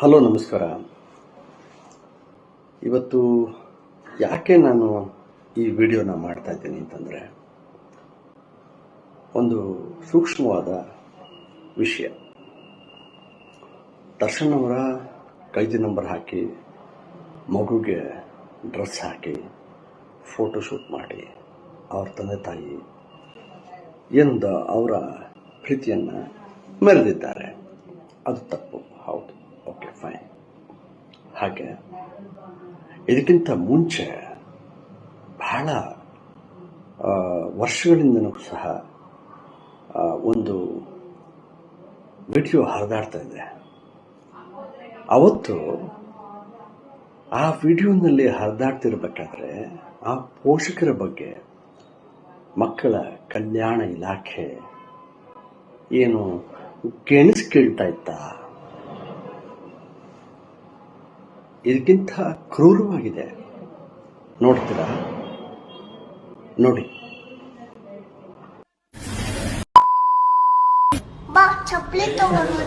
Hello, ನಮಸ್ಕಾರ. ಇವತ್ತು ಯಾಕೆ ನಾನು ಈ ವಿಡಿಯೋನ ಮಾಡ್ತಾ ಇದ್ದೀನಿ ಅಂತಂದರೆ ಒಂದು ಸೂಕ್ಷ್ಮವಾದ ವಿಷಯ. ದರ್ಶನ್ ಅವರ ಕೈದಿ ನಂಬರ್ ಹಾಕಿ, ಮಗುಗೆ ಡ್ರೆಸ್ ಹಾಕಿ ಫೋಟೋಶೂಟ್ ಮಾಡಿ, ಅವ್ರ ತಂದೆ ತಾಯಿ ಏನೊಂದು ಅವರ ಪ್ರೀತಿಯನ್ನು ಮೆರೆದಿದ್ದಾರೆ. ಅದು ತಪ್ಪು. ಹಾಗೆ. ಇದಕ್ಕಿಂತ ಮುಂಚೆ ಬಹಳ ವರ್ಷಗಳಿಂದ ವರ್ಷಗಳಿಂದನೂ ಸಹ ಒಂದು ವಿಡಿಯೋ ಹರಿದಾಡ್ತಾ ಇದೆ. ಅವತ್ತು ಆ ವಿಡಿಯೋನಲ್ಲಿ ಹರಿದಾಡ್ತಿರ್ಬೇಕಾದ್ರೆ ಆ ಪೋಷಕರ ಬಗ್ಗೆ, ಮಕ್ಕಳ ಕಲ್ಯಾಣ ಇಲಾಖೆ ಏನು ಕೆಣಿಸ್ ಕೇಳ್ತಾ ಇತ್ತಾ? ಇದಕ್ಕಿಂತ ಕ್ರೂರವಾಗಿದೆ. ನೋಡ್ತೀರಾ? ನೋಡಿ. ಬಾ ಚಪ್ಪಲಿ ತಗೊಂಡು